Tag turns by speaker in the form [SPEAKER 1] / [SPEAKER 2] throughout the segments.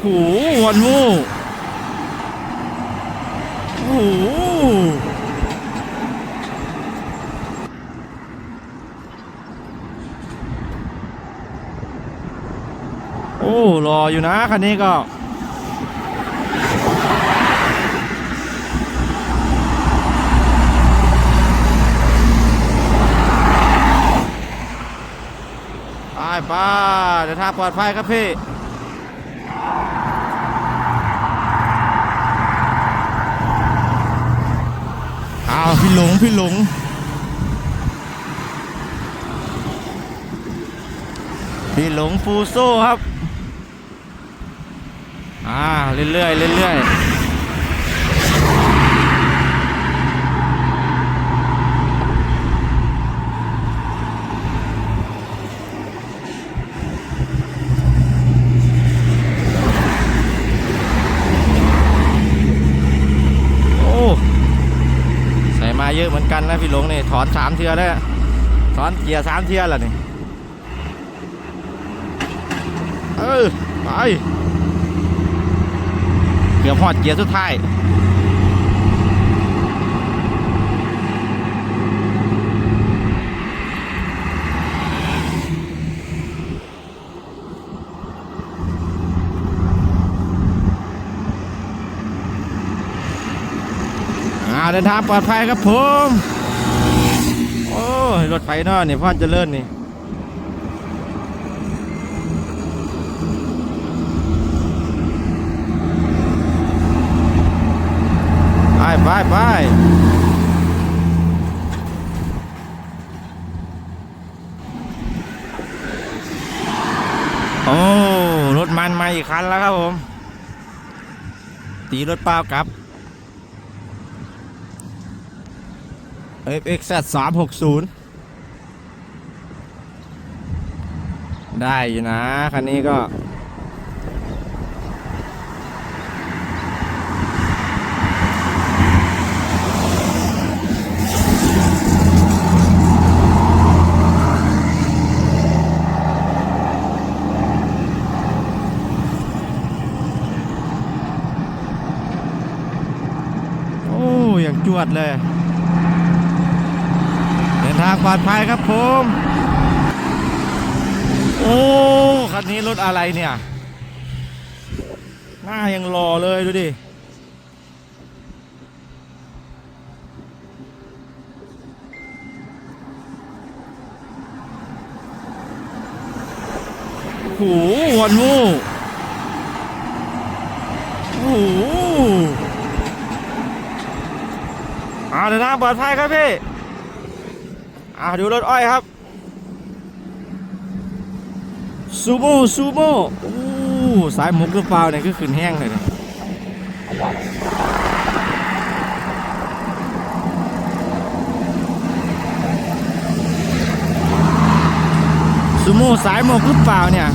[SPEAKER 1] โหวันโูโอ้โหโอ้รออยู่นะคันนี้ก็ ไปไปเดินทางปลอดภัยครับพี่ อาวพี่หลงพี่หลงพี่หลงฟูโซ่ครับ อ่าเรื่อยๆเรื่อยๆ โอ้ ใส่มา เยอะเหมือนกันนะพี่หลงนี่ถอนสามเทือแล้วถอนเกียร์สามเทือแล้วนี่เออไปเกือบหอดเกียร์สุดท้าย เดินทางปลอดภัยครับผม โอ้ยรถไฟนอะนี่พ่อเจริญนี่ไปไปไปโอ้ รถมันมาอีกคันแล้วครับผม ตีรถเปล่ากลับ FX 360 ได้อยู่นะ คันนี้ก็ โอ้อย่างจวดเลย ปลอดภัยครับผม โอ้คันนี้รถอะไรเนี่ย หน้ายังรอเลยดูดิโอ้โหวันโูโอ้โหอ่าเดินทางปลอดภัยครับพี่ อ่าดูรถอ้อยครับซูโม่ซูโม่โอ้สายหมกหรือเปล่าเนี่ยคือขึ้นแห้งเลยเนี่ยซูโม่สายหมกหรือเปล่าเนี่ย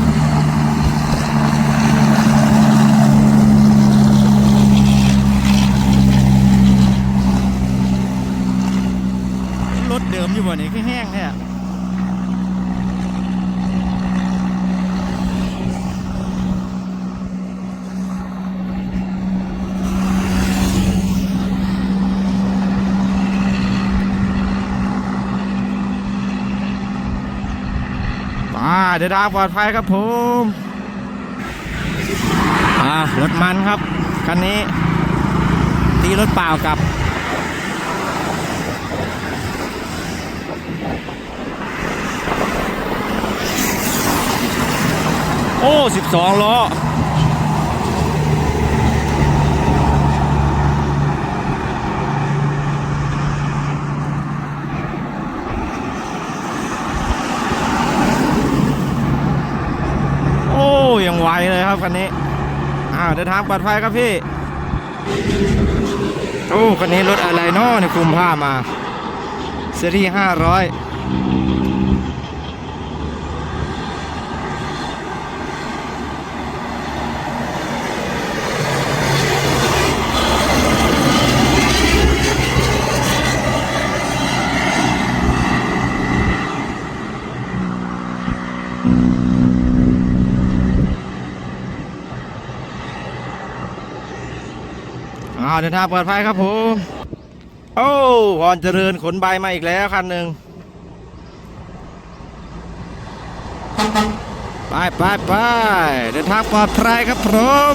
[SPEAKER 1] รถเดิม อยู่บ่นี่คือแห้งเนี่ยมาเดินทาปลอดภัยครับผมอ่ารถมันครับคันนี้ตีรถเปล่ากับ โอ้สิบสองล้อโอ้ยังไวเลยครับคันนี้อ่าเดินทางปลอดภัยครับพี่ โอ้คันนี้รถอะไรเนาะในคุมผ้ามาเซรีห้าร้อย อ้าวเดินทางปลอดภัยครับผม โอ้พรเจริญขนใบมาอีกแล้วคันหนึ่งไปไปไปเดินทางปลอดภัยครับผม